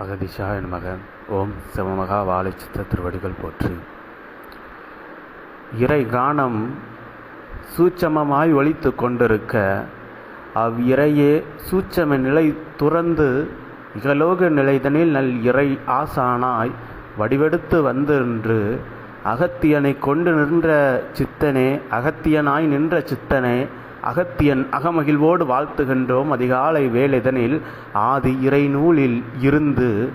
அகதிஷா என் மகன் ஓம் சிவமகா வாழைச்சித்த திருவடிகள் போற்றி. இறை கானம் சூட்சமமாய் ஒழித்து கொண்டிருக்க அவ் இறையே சூட்சம நிலை துறந்து இகலோக நிலைதனில் நல் இறை ஆசானாய் வடிவெடுத்து வந்து நின்று அகத்தியனை கொண்டு நின்ற சித்தனே அகத்தியனாய் நின்ற சித்தனே அகத்தியன் அகமகிழ்வோடு வாழ்த்துகின்றோம். அதிகாலை வேலைதனில் ஆதி இறை நூலில் இருந்து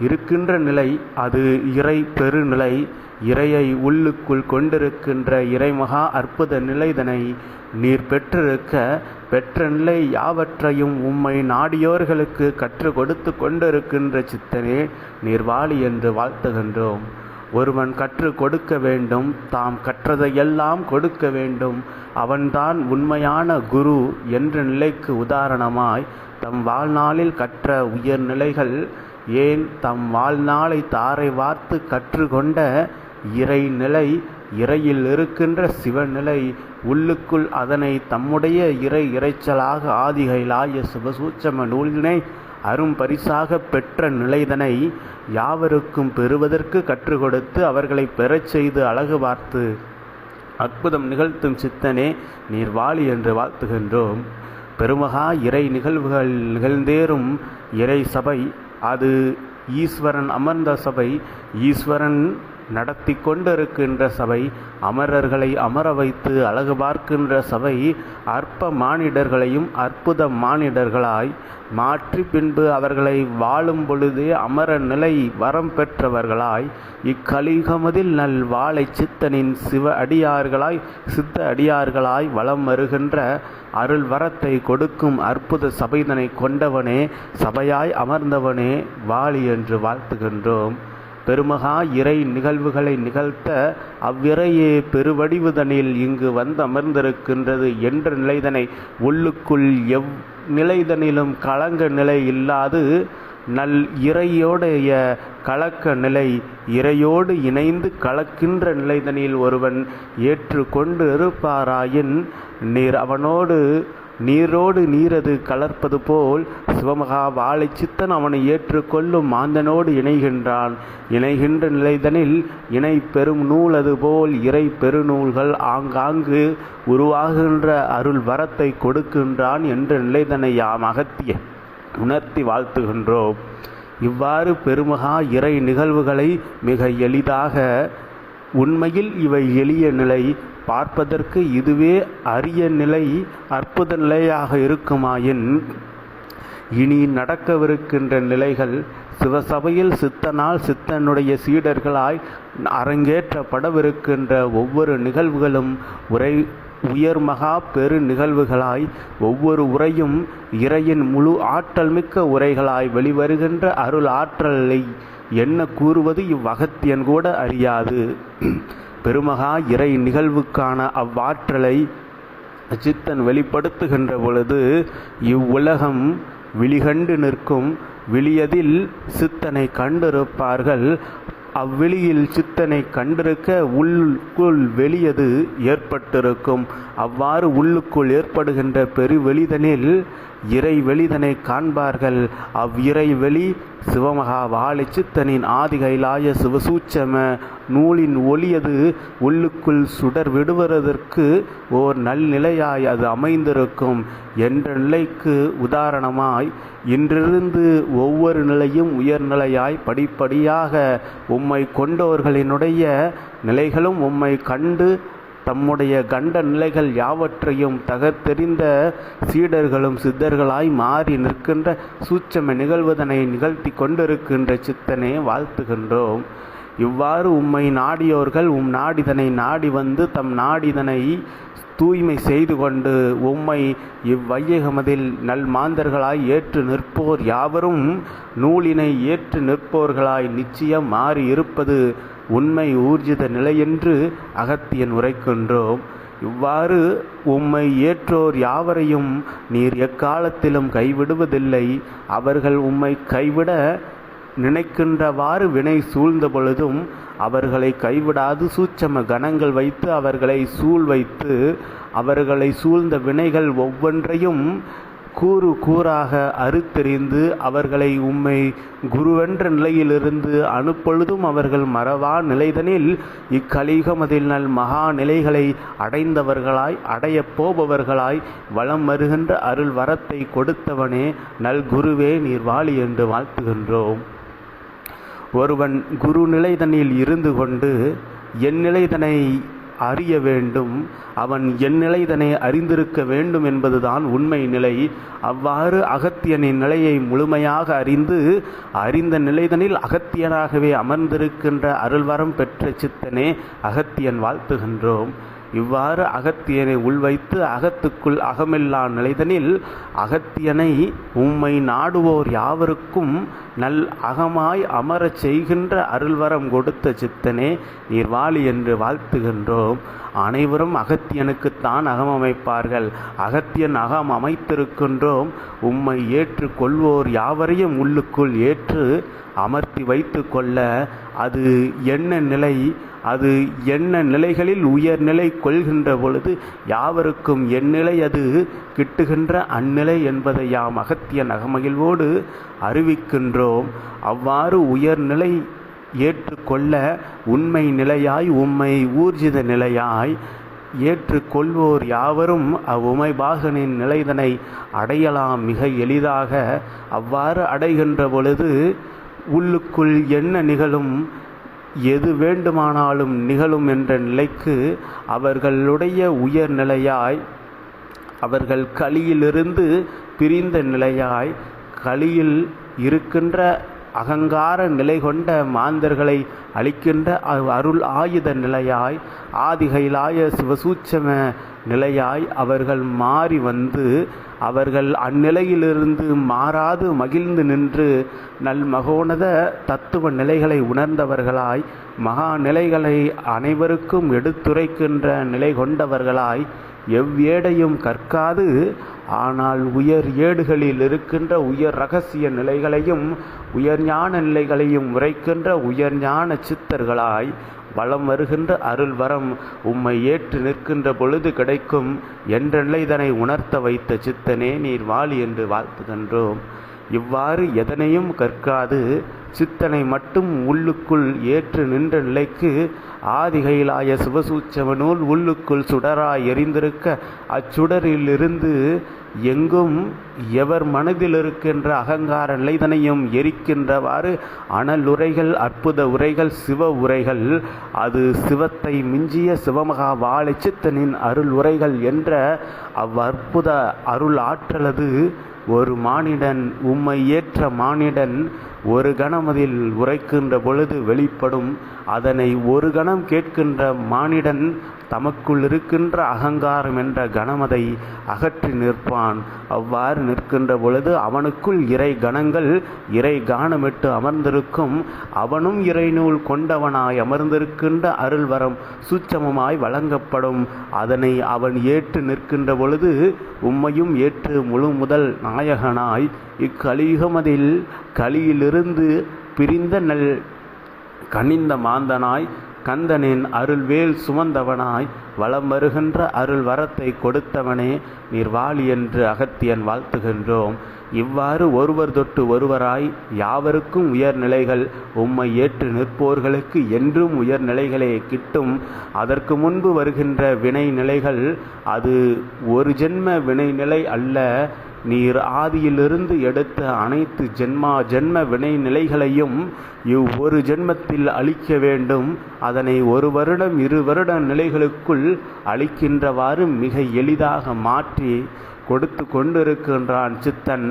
இருக்கின்ற நிலை அது இறை பெருநிலை இறையை உள்ளுக்குள் கொண்டிருக்கின்ற இறைமகா அற்புத நிலைதனை நீர் பெற்றிருக்க பெற்ற நிலை யாவற்றையும் உம்மை நாடியோர்களுக்கு கற்றுக் கொடுத்து கொண்டிருக்கின்ற சித்தனே நீர் வாழி என்று வாழ்த்துகின்றோம். ஒருவன் கற்றுக் கொடுக்க வேண்டும் தாம் கற்றதையெல்லாம் கொடுக்க வேண்டும். அவன்தான் உண்மையான குரு என்ற நிலைக்கு உதாரணமாய் தம் வாழ்நாளில் கற்ற உயர்நிலைகள் ஏன் தம் வாழ்நாளை தாரை வார்த்து கற்றுக்கொண்ட இறைநிலை இறையில் இருக்கின்ற சிவநிலை உள்ளுக்குள் அதனை தம்முடைய இறை இறைச்சலாக ஆதிகைலாய சிவசூச்சம நூலினை அரும் பரிசாக பெற்ற நிலைதனை யாவருக்கும் பெறுவதற்கு கற்றுக் கொடுத்து அவர்களை பெறச் செய்து அழகு பார்த்து அற்புதம் நிகழ்த்தும் சித்தனே நீர் வாழி என்று வாழ்த்துகின்றோம். பெருமகா இறை நிகழ்வுகள் நிகழ்ந்தேறும் இறை சபை அது ஈஸ்வரன் அமர்ந்த சபை. ஈஸ்வரன் நடத்தி கொண்டிருக்கின்ற சபை அமரர்களை அமர வைத்து அழகு பார்க்கின்ற சபை அற்ப மானிடர்களையும் அற்புத மானிடர்களாய் மாற்றி பின்பு அவர்களை வாழும் பொழுதே அமர நிலை வரம் பெற்றவர்களாய் இக்கலிகமதில் நல் வாழை சித்தனின் சிவ அடியார்களாய் சித்த அடியார்களாய் வலம் வருகின்ற அருள் வரத்தை கொடுக்கும் அற்புத சபைதனை கொண்டவனே சபையாய் அமர்ந்தவனே வாழி என்று வாழ்த்துகின்றோம். பெருமகா இறை நிகழ்வுகளை நிகழ்த்த அவ்விறையே பெருவடிவுதனில் இங்கு வந்து அமர்ந்திருக்கின்றது என்ற நிலைதனை. உள்ளுக்குள் எவ் நிலைதனிலும் கலங்க நிலை இல்லாது நல் இறையோடைய கலக்க நிலை இறையோடு இணைந்து கலக்கின்ற நிலைதனில் ஒருவன் ஏற்றுக்கொண்டு இருப்பாராயின் நீர் அவனோடு நீரோடு நீரது கலர்ப்பது போல் சிவமகா வாழை சித்தன் அவனை ஏற்றுக்கொள்ளும் மாந்தனோடு இணைகின்றான். இணைகின்ற நிலைதனில் இணை பெரும் நூல் அதுபோல் இறை பெருநூல்கள் ஆங்காங்கு உருவாகின்ற அருள் வரத்தை கொடுக்கின்றான் என்ற நிலைதனை யாம் அகத்திய உணர்த்தி வாழ்த்துகின்றோம். இவ்வாறு பெருமகா இறை நிகழ்வுகளை மிக எளிதாக உண்மையில் இவை எளிய நிலை பார்ப்பதற்கு இதுவே அரிய நிலை அற்புத நிலையாக இருக்குமாயின் இனி நடக்கவிருக்கின்ற நிலைகள் சிவசபையில் சித்தனால் சித்தனுடைய சீடர்களாய் அரங்கேற்றப்படவிருக்கின்ற ஒவ்வொரு நிகழ்வுகளும் உரை உயர் மகா பெரு நிகழ்வுகளாய் ஒவ்வொரு உரையும் இறையின் முழு ஆற்றல் மிக்க உரைகளாய் வெளிவருகின்ற அருள் ஆற்றலை என்ன கூறுவது இவ்வகத்தியன் கூட அறியாது. பெருமகா இறை நிகழ்வுக்கான அவ்வாற்றலை சித்தன் வெளிப்படுத்துகின்ற பொழுது இவ்வுலகம் விழிகண்டு நிற்கும். விழியதில் சித்தனை கண்டிருப்பார்கள். அவ்விழியில் சித்தனை கண்டிருக்க உள்ளுக்குள் வெளியது ஏற்பட்டிருக்கும். அவ்வாறு உள்ளுக்குள் ஏற்படுகின்ற பெருவெளிதனில் இறை வெளிதனை காண்பார்கள். அவ்விறை வெளி சிவமகா வாழை சித்தனின் ஆதிகைலாய சிவசூச்சம நூலின் ஒளியது உள்ளுக்குள் சுடர் விடுவதற்கு ஓர் நல்நிலையாய் அது அமைந்திருக்கும். என்ற நிலைக்கு உதாரணமாய் இன்றிருந்து ஒவ்வொரு நிலையும் உயர்நிலையாய் படிப்படியாக உம்மை கொண்டோர்களினுடைய நிலைகளும் உம்மை கண்டு தம்முடைய கண்ட நிலைகள் யாவற்றையும் தகர்த்தெறிந்த சீடர்களும் சித்தர்களாய் மாறி நிற்கின்ற சூட்சம நிகழ்வதனை நிகழ்த்தி கொண்டிருக்கின்ற சித்தனே வாழ்த்துகின்றோம். இவ்வாறு உம்மை நாடியோர்கள் உம் நாடிதனை நாடி வந்து தம் நாடிதனை தூய்மை செய்து கொண்டு உம்மை இவ்வையகமதில் நல் மாந்தர்களாய் ஏற்று நிற்போர் யாவரும் நூலினை ஏற்று நிற்போர்களாய் நிச்சயம் மாறி இருப்பது உண்மை ஊர்ஜித நிலையென்று அகத்தியன் உரைக்கின்றோம். இவ்வாறு உம்மை ஏற்றோர் யாவரையும் நீர் எக்காலத்திலும் கைவிடுவதில்லை. அவர்கள் உம்மை கைவிட நினைக்கின்றவாறு வினை சூழ்ந்த பொழுதும் அவர்களை கைவிடாது சூட்சம கணங்கள் வைத்து அவர்களை சூழ் வைத்து அவர்களை சூழ்ந்த வினைகள் ஒவ்வொன்றையும் கூறு கூறாக அறுத்தெறிந்து அவர்களை உம்மை குருவென்ற நிலையிலிருந்து அனுப்பொழுதும் அவர்கள் மறவா நிலைதனில் இக்கலிகமதில் நல் மகா நிலைகளை அடைந்தவர்களாய் அடையப் போபவர்களாய் வலம் வருகின்ற அருள் வரத்தை கொடுத்தவனே நல் குருவே நீர் வாழி என்று வாழ்த்துகின்றோம். ஒருவன் குரு நிலைதனில் இருந்து கொண்டு என் நிலைதனை அறிய வேண்டும். அவன் என் நிலைதனை அறிந்திருக்க வேண்டும் என்பதுதான் உண்மை நிலை. அவ்வாறு அகத்தியனின் நிலையை முழுமையாக அறிந்து அறிந்த நிலைதனில் அகத்தியனாகவே அமர்ந்திருக்கின்ற அருள்வரம் பெற்ற சித்தனே அகத்தியன் வாழ்த்துகின்றோம். இவ்வாறு அகத்தியனை உள்வைத்து அகத்துக்குள் அகமில்லா நிலைதனில் அகத்தியனை உம்மை நாடுவோர் யாவருக்கும் நல் அகமாய் அமரச் செய்கின்ற அருள்வரம் கொடுத்த சித்தனே நீர் வாழி என்று வாழ்த்துகின்றோம். அனைவரும் அகத்தியனுக்குத்தான் அகம் அமைப்பார்கள் அகத்தியன் அகம் அமைத்திருக்கின்றோம். உம்மை ஏற்று கொள்வோர் யாவரையும் உள்ளுக்குள் ஏற்று அமர்த்தி வைத்து கொள்ள அது என்ன நிலை? அது என்ன நிலைகளில் உயர்நிலை கொள்கின்ற பொழுது யாவருக்கும் எந்நிலை அது கிட்டுகின்ற அந்நிலை என்பதை யாம் அகத்திய நகமகிழ்வோடு அறிவிக்கின்றோம். அவ்வாறு உயர்நிலை ஏற்றுக்கொள்ள உண்மை நிலையாய் உம்மை ஊர்ஜித நிலையாய் ஏற்றுக்கொள்வோர் யாவரும் அவ்வுமைபாகனின் நிலைதனை அடையலாம் மிக எளிதாக. அவ்வாறு அடைகின்ற பொழுது உள்ளுக்குள் என்ன நிகழும்? எது வேண்டுமானாலும் நிகழும் என்ற நிலைக்கு அவர்களுடைய உயர்நிலையாய் அவர்கள் களியிலிருந்து பிரிந்த நிலையாய் களியில் இருக்கின்ற அகங்கார நிலை கொண்ட மாந்தர்களை அளிக்கின்ற அருள் ஆயுத நிலையாய் ஆதிகைலாய சிவசூட்சம நிலையாய் அவர்கள் மாறி வந்து அவர்கள் அந்நிலையிலிருந்து மாறாது மகிழ்ந்து நின்று நல் மகோனத தத்துவ நிலைகளை உணர்ந்தவர்களாய் மகா நிலைகளை அனைவருக்கும் எடுத்துரைக்கின்ற நிலை கொண்டவர்களாய் எவ்வேடையும் கற்காது ஆனால் உயர் ஏடுகளில் இருக்கின்ற உயர் ரகசிய நிலைகளையும் உயர் ஞான நிலைகளையும் உரைக்கின்ற உயர் ஞான சித்தர்களாய் வலம் வருகின்ற அருள் வரம் உம்மை ஏற்று நிற்கின்ற பொழுது கிடைக்கும் என்ற நிலைதனை உணர்த்த வைத்த சித்தனே நீர் வாழி என்று வாழ்த்துகின்றோம். இவ்வாறு எதனையும் கற்காது. சித்தனை மட்டும் உள்ளுக்குள் ஏற்று நின்ற நிலைக்கு ஆதிகையிலாய சிவசூச்சம நூல் உள்ளுக்குள் சுடராய் எரிந்திருக்க அச்சுடரிலிருந்து எங்கும் எவர் மனதில் இருக்கின்ற அகங்கார நிலைதனையும் எரிக்கின்றவாறு அனலுரைகள் அற்புத உரைகள் சிவ உரைகள் அது சிவத்தை மிஞ்சிய சிவமகா வாழை சித்தனின் அருள் உரைகள் என்ற அவ்வற்புத அருள் ஆற்றலது ஒரு மானிடன் உம்மை ஏற்ற மானிடன் ஒரு கணம் அதில் உரைக்கின்ற பொழுது வெளிப்படும். அதனை ஒரு கணம் கேட்கின்ற மானிடன் தமக்குள் இருக்கின்ற அகங்காரம் என்ற கணமதை அகற்றி நிற்பான். அவ்வாறு நிற்கின்ற பொழுது அவனுக்குள் இறை கணங்கள் இறை கானமிட்டு அமர்ந்திருக்கும். அவனும் இறைநூல் கொண்டவனாய் அமர்ந்திருக்கின்ற அருள்வரம் சூட்சமமாய் வழங்கப்படும். அதனை அவன் ஏற்று நிற்கின்ற பொழுது உம்மையும் ஏற்று முழு முதல் நாயகனாய். இக்கலியுகமதில் கலியிலிருந்து பிரிந்த நல் கனிந்த மாந்தனாய். கந்தனின் அருள்வேல் சுமந்தவனாய் வலம் வருகின்ற அருள் வரத்தை கொடுத்தவனே நீர் வாழி என்று அகத்தியன் வாழ்த்துகின்றோம். இவ்வாறு ஒருவர் தொட்டு ஒருவராய் யாவருக்கும் உயர்நிலைகள் உம்மை ஏற்று நிற்போர்களுக்கு என்றும் உயர்நிலைகளே கிட்டும். அதற்கு முன்பு வருகின்ற வினை நிலைகள் அது ஒரு ஜென்ம வினை நிலை அல்ல நீர் ஆதியிலிருந்து எடுத்த அனைத்து ஜென்மா ஜென்ம வினை நிலைகளையும் இவ்வொரு ஜென்மத்தில் அளிக்க வேண்டும். அதனை ஒரு வருடம் இரு வருட நிலைகளுக்குள் அளிக்கின்றவாறு மிக எளிதாக மாற்றி கொடுத்து கொண்டிருக்கின்றான் சித்தன்.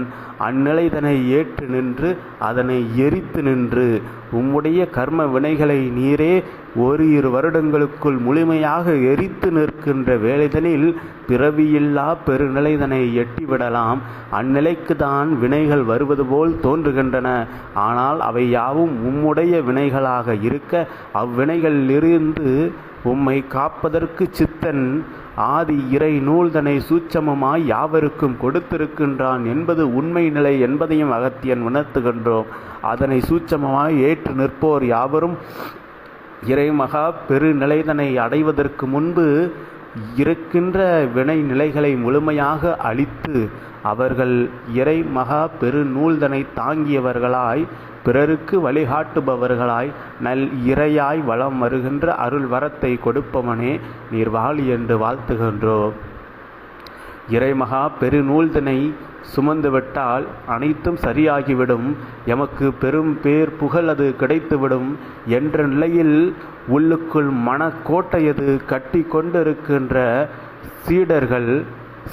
அந்நிலைதனை ஏற்று நின்று அதனை எரித்து நின்று உம்முடைய கர்ம வினைகளை நீரே ஒரு இரு வருடங்களுக்குள் முழுமையாக எரித்து நிற்கின்ற வேலைதனில் பிறவியில்லா பெருநிலைதனை எட்டிவிடலாம். அந்நிலைக்கு தான் வினைகள் வருவது போல் தோன்றுகின்றன. ஆனால் அவை யாவும் உம்முடைய வினைகளாக இருக்க அவ்வினைகளிலிருந்து உம்மை காப்பதற்கு சித்தன் ஆதி இறை நூல்தனை சூட்சமமாய் யாவருக்கும் கொடுத்திருக்கின்றான் என்பது உண்மை நிலை என்பதையும் அகத்தியன் உணர்த்துகின்றோம். அதனை சூட்சமமாய் ஏற்று நிற்போர் யாவரும். இறைமகா பெருநிலைதனை அடைவதற்கு முன்பு இருக்கின்ற வினை நிலைகளை முழுமையாக அழித்து அவர்கள் இறை மகா பெருநூல்தனை தாங்கியவர்களாய் பிறருக்கு வழிகாட்டுபவர்களாய் நல் இறையாய் வளம் வருகின்ற அருள் வரத்தை கொடுப்பவனே நீர் வாழி என்று வாழ்த்துகின்றோம். இறைமகா பெருநூல்தனை சுமந்துவிட்டால் அனைத்தும் சரியாகிவிடும். எமக்கு பெரும் பேர் புகழ் அது கிடைத்துவிடும். என்ற நிலையில் உள்ளுக்குள் மனக்கோட்டையது கட்டி கொண்டிருக்கின்ற சீடர்கள்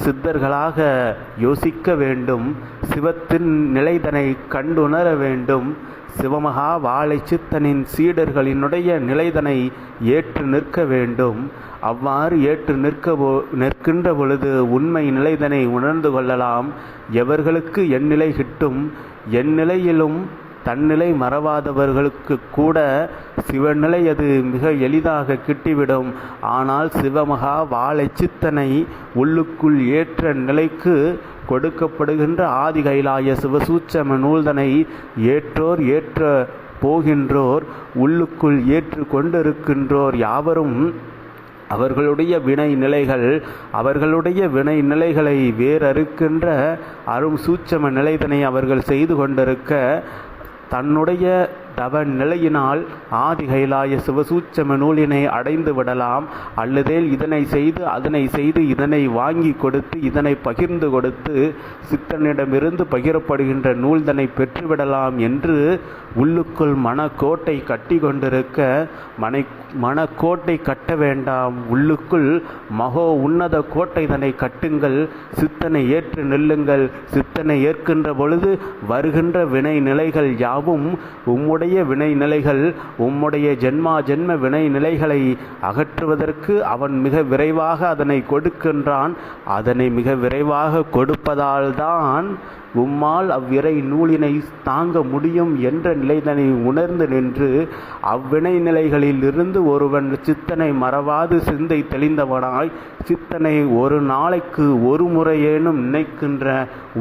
சித்தர்களாக யோசிக்க வேண்டும். சிவத்தின் நிலைதனை கண்டுணர வேண்டும். சிவமகா வாழை சித்தனின் சீடர்களினுடைய நிலைதனை ஏற்று நிற்க வேண்டும். அவ்வாறு ஏற்று நிற்க நிற்கின்ற பொழுது உண்மை நிலைதனை உணர்ந்து கொள்ளலாம். எவர்களுக்கு என் நிலை கிட்டும்? என் நிலையிலும் தன்னிலை மறவாதவர்களுக்கு கூட சிவநிலை அது மிக எளிதாக கிட்டிவிடும். ஆனால் சிவமகா வாழை சித்தனை உள்ளுக்குள் ஏற்ற நிலைக்கு கொடுக்கப்படுகின்ற ஆதி கைலாய சிவசூச்சம நூல்தனை ஏற்றோர் ஏற்ற போகின்றோர் உள்ளுக்குள் ஏற்று கொண்டிருக்கின்றோர் யாவரும் அவர்களுடைய வினை நிலைகள் அவர்களுடைய வினை நிலைகளை வேறறுக்கின்ற அரும் சூட்சம நிலைதனை அவர்கள் செய்து கொண்டிருக்க தன்னுடைய தவ நிலையினால் ஆதி கைலாய சிவசூச்சம நூலினை அடைந்து விடலாம். அல்லதேல் இதனை செய்து அதனை செய்து இதனை வாங்கி கொடுத்து இதனை பகிர்ந்து கொடுத்து சித்தனிடமிருந்து பகிரப்படுகின்ற நூல்தனை பெற்றுவிடலாம் என்று உள்ளுக்குள் மனக்கோட்டை கட்டி கொண்டிருக்க மனை மனக்கோட்டை கட்ட வேண்டாம். உள்ளுக்குள் மகோ உன்னத கோட்டை தன்னை கட்டுங்கள். சித்தனை ஏற்று நில்லுங்கள். சித்தனை ஏற்கின்ற பொழுது வருகின்ற வினை நிலைகள் யாவும் உம்முடைய வினை நிலைகள் உம்முடைய ஜென்மா ஜென்ம வினை நிலைகளை அகற்றுவதற்கு அவன் மிக விரைவாக அதனை கொடுக்கின்றான். அதனை மிக விரைவாக கொடுப்பதால்தான் உம்மால் அவ்விரை நூலினை தாங்க முடியும் என்ற நிலைதனை உணர்ந்து நின்று அவ்வினை நிலைகளிலிருந்து ஒருவன் சித்தனை மறவாது சிந்தை தெளிந்தவனாய் சித்தனை ஒரு நாளைக்கு ஒரு முறையேனும் நினைக்கின்ற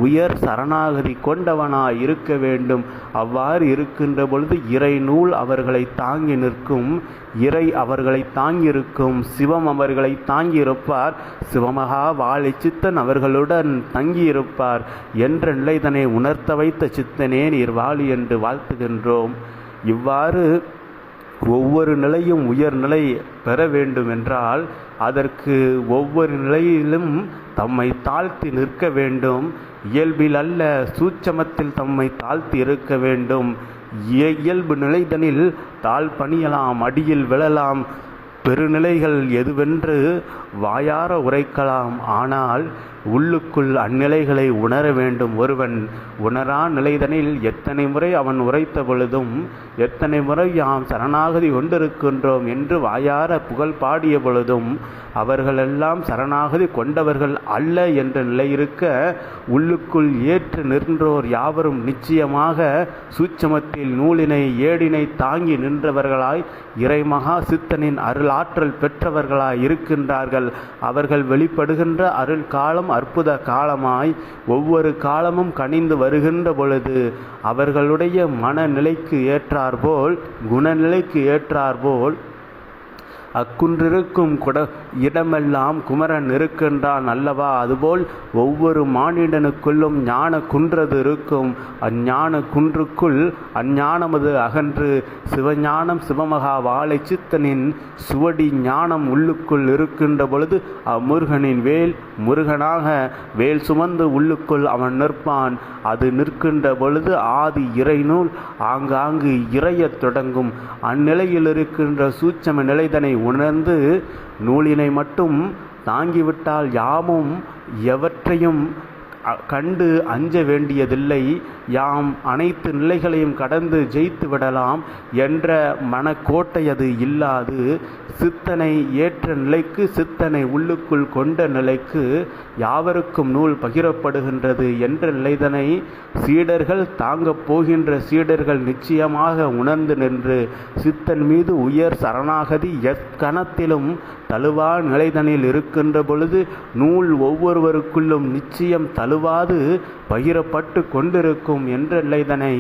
உயர் சரணாகதி கொண்டவனாய் இருக்க வேண்டும். அவ்வாறு இருக்கின்ற பொழுது இறை நூல் அவர்களை தாங்கி நிற்கும் இறை அவர்களை தாங்கியிருக்கும் சிவம் அவர்களை தாங்கியிருப்பார் சிவமகா வாழை சித்தன் அவர்களுடன் தங்கியிருப்பார் என்ற பிள்ளைதனை உணர்த்த வைத்த சித்தனே நீர் வாழி என்று வாழ்த்துகின்றோம். இவ்வாறு ஒவ்வொரு நிலையும் உயர்நிலை பெற வேண்டும் என்றால் அதற்கு ஒவ்வொரு நிலையிலும் தம்மை தாழ்த்தி நிற்க வேண்டும். இயல்பில் அல்ல சூட்சமத்தில் தம்மை தாழ்த்தி இருக்க வேண்டும். இயல்பு நிலைதனில் தாழ் பணியலாம் அடியில் விழலாம். பெருநிலைகள் எதுவென்று வாயார உரைக்கலாம். ஆனால் உள்ளுக்குள் அந்நிலைகளை உணர வேண்டும். ஒருவன் உணரா நிலைதனில் எத்தனை முறை அவன் உரைத்த பொழுதும் எத்தனை முறை யாம் சரணாகதி கொண்டிருக்கின்றோம் என்று வாயார புகழ் பாடிய பொழுதும் அவர்களெல்லாம் சரணாகதி கொண்டவர்கள் அல்ல என்ற நிலையிருக்க உள்ளுக்குள் ஏற்று நின்றோர் யாவரும் நிச்சயமாக சூட்சமத்தில் நூலினை ஏடினை தாங்கி நின்றவர்களாய் இறைமகா சித்தனின் அருளாற்றல் பெற்றவர்களாய் இருக்கின்றார்கள். அவர்கள் வெளிப்படுகின்ற அருள் காலம் அற்புத காலமாய் ஒவ்வொரு காலமும் கனிந்து வருகின்ற பொழுது அவர்களுடைய மனநிலைக்கு ஏற்றாற்போல் குணநிலைக்கு ஏற்றாற்போல் அக்குன்றிருக்கும் குட இடமெல்லாம் குமரன் இருக்கின்றான் அல்லவா? அதுபோல் ஒவ்வொரு மானிடனுக்குள்ளும் ஞான குன்றது இருக்கும். அஞ்ஞான குன்றுக்குள் அஞ்ஞானமது அகன்று. சிவஞானம் சிவமகா வாழை சித்தனின் சுவடி ஞானம் உள்ளுக்குள் இருக்கின்ற பொழுது அம்முருகனின் வேல் முருகனாக வேல் சுமந்து உள்ளுக்குள் அவன் நிற்பான். அது நிற்கின்ற பொழுது ஆதி இறைநூல் ஆங்காங்கு இறையத் தொடங்கும். அந்நிலையில் இருக்கின்ற சூட்சம நிலைதனை உணர்ந்து நூலினை மட்டும் தாங்கிவிட்டால் யாமும் எவற்றையும் கண்டு அஞ்ச வேண்டியதில்லை. யாம் அனைத்து நிலைகளையும் கடந்து ஜெயித்து விடலாம் என்ற மனக்கோட்டை அது இல்லாது சித்தனை ஏற்று நிலைக்கு சித்தனை உள்ளுக்குள் கொண்ட நிலைக்கு யாவருக்கும் நூல் பகிரப்படுகின்றது என்ற நிலைதனை சீடர்கள் தாங்கப் போகின்ற சீடர்கள் நிச்சயமாக உணர்ந்து நின்று சித்தன் மீது உயர் சரணாகதி எக்கணத்திலும் தழுவா நிலைதனில் இருக்கின்ற பொழுது நூல் ஒவ்வொருவருக்குள்ளும் நிச்சயம் தழுவாது பகிரப்பட்டு கொண்டிருக்கும் என்ற நிலைதனை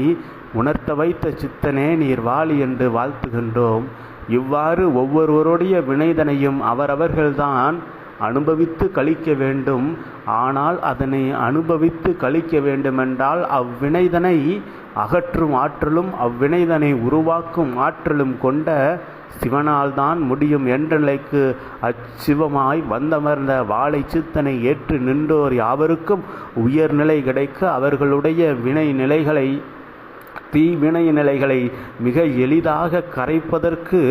உணர்த்த வைத்த சித்தனே நீர் வாழி என்று வாழ்த்துகின்றோம். இவ்வாறு ஒவ்வொருவருடைய வினைதனையும் அவரவர்கள்தான் அனுபவித்து கழிக்க வேண்டும். ஆனால் அதனை அனுபவித்து கழிக்க வேண்டுமென்றால் அவ்வினைதனை அகற்றும் ஆற்றலும் அவ்வினைதனை உருவாக்கும் ஆற்றலும் கொண்ட சிவனால்தான் முடியும் என்ற நிலைக்கு அச்சிவமாய் வந்தமர்ந்த வாழை சித்தனை ஏற்று நின்றோர் யாவருக்கும் உயர்நிலை கிடைக்க அவர்களுடைய வினை நிலைகளை தீவினை நிலைகளை மிக எளிதாக கரைப்பதற்கு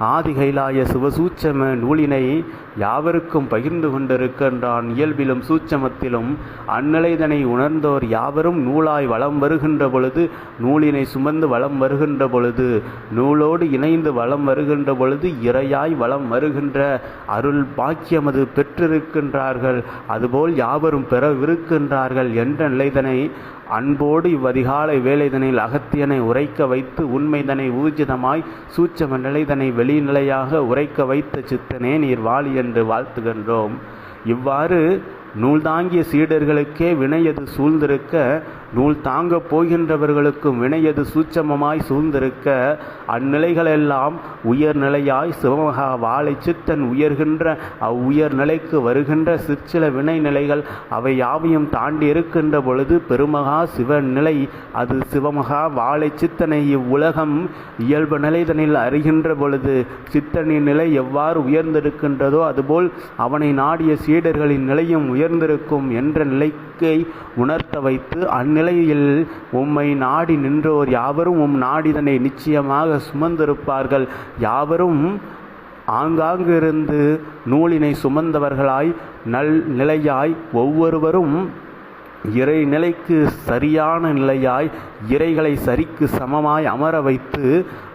ஆதிகைலாய சிவசூச்சம நூலினை யாவருக்கும் பகிர்ந்து கொண்டிருக்கின்றான். இயல்பிலும் சூச்சமத்திலும் அந்நிலைதனை உணர்ந்தோர் யாவரும் நூலாய் வளம் வருகின்ற பொழுது நூலினை சுமந்து வளம் வருகின்ற பொழுது நூலோடு இணைந்து வளம் வருகின்ற பொழுது இறையாய் வளம் வருகின்ற அருள் பாக்கியமது பெற்றிருக்கின்றார்கள். அதுபோல் யாவரும் பெறவிருக்கின்றார்கள் என்ற நிலைதனை அன்போடு இவ்வதிகாலை வேலைதனில் அகத்தியனை உரைக்க வைத்து உண்மைதனை ஊர்ஜிதமாய் சூட்சம நிலைதனை வெளிநிலையாக உரைக்க வைத்த சித்தனே நீர் வாழி என்று வாழ்த்துகின்றோம். இவ்வாறு நூல்தாங்கிய சீடர்களுக்கே வினையது சூழ்ந்திருக்க நூல் தாங்கப் போகின்றவர்களுக்கும் வினையது சூட்சமமாய் சூழ்ந்திருக்க அந்நிலைகளெல்லாம் உயர்நிலையாய் சிவமகா வாழை சித்தன் உயர்கின்ற அவ்வுயர்நிலைக்கு வருகின்ற சிற்சில வினை நிலைகள் அவை யாவையும் தாண்டி இருக்கின்ற பொழுது பெருமகா சிவநிலை அது சிவமகா வாழை சித்தனை இவ்வுலகம் இயல்பு நிலைதனில் அறிகின்ற பொழுது சித்தனின் நிலை எவ்வாறு உயர்ந்திருக்கின்றதோ அதுபோல் அவனை நாடிய சீடர்களின் நிலையும் உயர்ந்திருக்கும் என்ற நிலை நிலைக்கை உணர்த்த வைத்து அந்நிலையில் உம்மை நாடி நின்றோர் யாவரும் உம் நாடிதனை நிச்சயமாக சுமந்திருப்பார்கள். யாவரும் ஆங்காங்கிருந்து நூலினை சுமந்தவர்களாய் நல் நிலையாய் ஒவ்வொருவரும் இறை நிலைக்கு சரியான நிலையாய் இறைகளை சரிக்கு சமமாய் அமர வைத்து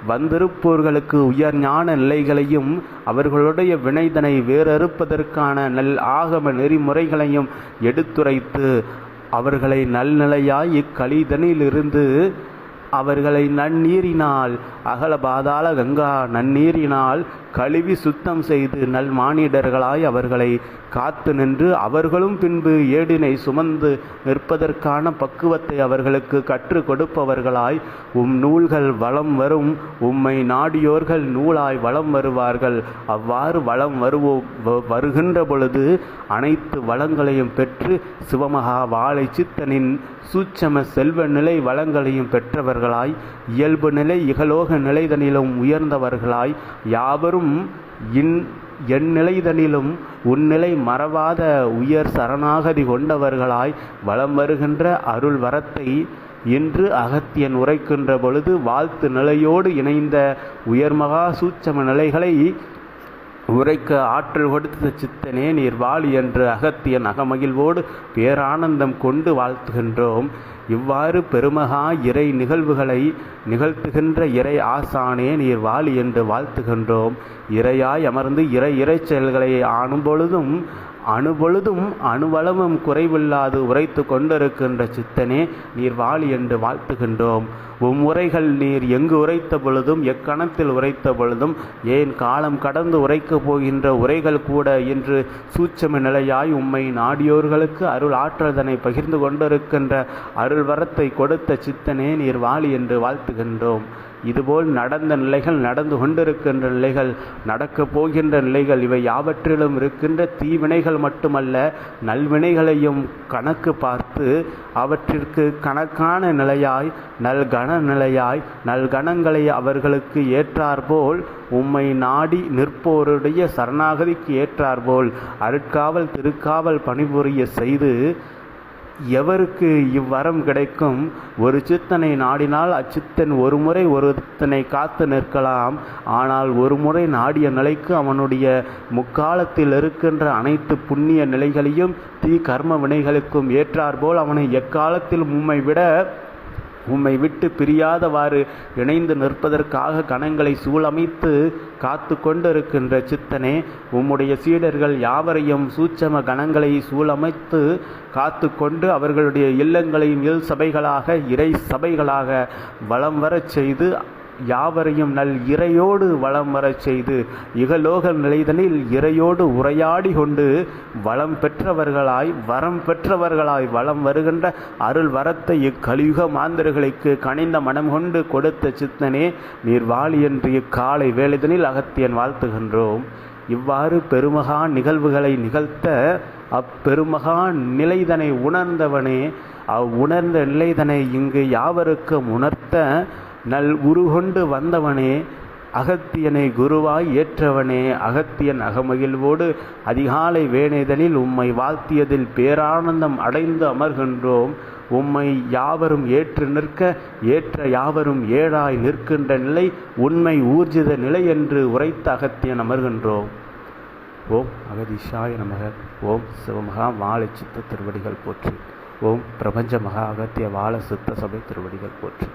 வந்திருப்போர்களுக்கு உயர் ஞான நிலைகளையும் அவர்களுடைய வினைதனை வேறறுப்பதற்கான நல் ஆகம நெறிமுறைகளையும் எடுத்துரைத்து அவர்களை நல்நிலையாய் இக்கலிதனிலிருந்து அவர்களை நன்னீரினால் அகல பாதாள கங்கா நன்னீரினால் கழுவி சுத்தம் செய்து நல் மானிடர்களாய் அவர்களை காத்து நின்று அவர்களும் பின்பு ஏடினை சுமந்து நிற்பதற்கான பக்குவத்தை அவர்களுக்கு கற்றுக் கொடுப்பவர்களாய் உம் நூல்கள் வளம் வரும் உம்மை நாடியோர்கள் நூலாய் வளம் வருவார்கள். அவ்வாறு வளம் வருவோ வருகின்ற பொழுது அனைத்து வளங்களையும் பெற்று சிவமகா வாழை சித்தனின் சூட்சம செல்வ நிலை வளங்களையும் பெற்றவர்களாய் இயல்பு நிலை இகலோக நிலைதனிலும் உயர்ந்தவர்களாய் யாவரும் இன் என் நிலைதனிலும் உன்னிலை மறவாத உயர் சரணாகதி கொண்டவர்களாய் வலம் வருகின்ற அருள் வரத்தை இன்று அகத்தியன் உரைக்கின்ற பொழுது வாழ்த்து நிலையோடு இணைந்த உயர்மகா சூட்சம நிலைகளை உரைக்க ஆற்றல் கொடுத்த சித்தனே நீர் வாழி என்று அகத்தியன் அகமகிழ்வோடு பேரானந்தம் கொண்டு வாழ்த்துகின்றோம். இவ்வாறு பெருமகா இறை நிகழ்வுகளை நிகழ்த்துகின்ற இறை ஆசானே நீர் வாழி என்று வாழ்த்துகின்றோம். இறையாய் அமர்ந்து இறை இறை செயல்களை ஆணும் பொழுதும் அணுபொழுதும் அணுவளவும் குறைவில்லாது உரைத்து கொண்டிருக்கின்ற சித்தனே நீர் வாழி என்று வாழ்த்துகின்றோம். உம் உரைகள் நீர் எங்கு உரைத்த பொழுதும் எக்கணத்தில் உரைத்த பொழுதும் ஏன் காலம் கடந்து உரைக்கப் போகின்ற உரைகள் கூட இன்று சூட்சம நிலையாய் உம்மை நாடியோர்களுக்கு அருள் ஆற்றல்தனை பகிர்ந்து கொண்டிருக்கின்ற அருள் வரத்தை கொடுத்த சித்தனே நீர் வாழி என்று வாழ்த்துகின்றோம். இதுபோல் நடந்த நிலைகள் நடந்து கொண்டிருக்கின்ற நிலைகள் நடக்கப் போகின்ற நிலைகள் இவை யாவற்றிலும் இருக்கின்ற தீவினைகள் மட்டுமல்ல நல்வினைகளையும் கணக்கு பார்த்து அவற்றிற்கு கணக்கான நிலையாய் நல்கண நிலையாய் நல்கணங்களை அவர்களுக்கு ஏற்றாற்போல் உம்மை நாடி நிற்போருடைய சரணாகதிக்கு ஏற்றாற்போல் அருட்காவல் திருக்காவல் பணிபுரிய செய்து எவருக்கு இவ்வரம் கிடைக்கும்? ஒரு சித்தனை நாடினால் அச்சித்தன் ஒரு முறை ஒருத்தனை காத்து நிற்கலாம். ஆனால் ஒரு முறை நாடிய நிலைக்கு அவனுடைய முக்காலத்தில் இருக்கின்ற அனைத்து புண்ணிய நிலைகளையும் தீ கர்ம வினைகளுக்கும் ஏற்றாற்போல் அவனை எக்காலத்தில் உம்மை விட உம்மை விட்டு பிரியாதவாறு இணைந்து நிற்பதற்காக கணங்களை சூழமைத்து காத்து கொண்டிருக்கின்ற சித்தனே உம்முடைய சீடர்கள் யாவரையும் சூட்சம கணங்களை சூழமைத்து காத்து கொண்டு அவர்களுடைய இல்லங்களையும் இல் சபைகளாக இறை சபைகளாக வலம் வரச் செய்து யாவரையும் நல் இறையோடு வளம் வரச் செய்து இகலோக நிலைதனில் இறையோடு உரையாடி கொண்டு வளம் பெற்றவர்களாய் வரம் பெற்றவர்களாய் வலம் வருகின்ற அருள் வரத்தை இக்கலியுக மாந்தர்களுக்கு கனிந்த மனம் கொண்டு கொடுத்த சித்தனே நீர் வாழி என்று இக்காலை வேலைதனில் அகத்தியன் வாழ்த்துகின்றோம். இவ்வாறு பெருமகா நிகழ்வுகளை நிகழ்த்த அப்பெருமகா நிலைதனை உணர்ந்தவனே அவ்வுணர்ந்த நிலைதனை இங்கு யாவருக்கும் உணர்த்த நல் உருகொண்டு வந்தவனே அகத்தியனை குருவாய் ஏற்றவனே அகத்தியன் அகமகிழ்வோடு அதிகாலை வேணைதலில் உம்மை வாழ்த்தியதில் பேரானந்தம் அடைந்து அமர்கின்றோம். உம்மை யாவரும் ஏற்று நிற்க ஏற்ற யாவரும் ஏழாய் நிற்கின்ற நிலை உண்மை ஊர்ஜித நிலை என்று உரைத்த அகத்தியன் அமர்கின்றோம். ஓம் அகதிஷாய நமக. ஓம் சிவமகா வாழை சித்த திருவடிகள் போற்றி. ஓம் பிரபஞ்ச மகா அகத்திய வாழ சித்த சபை திருவடிகள் போற்றி.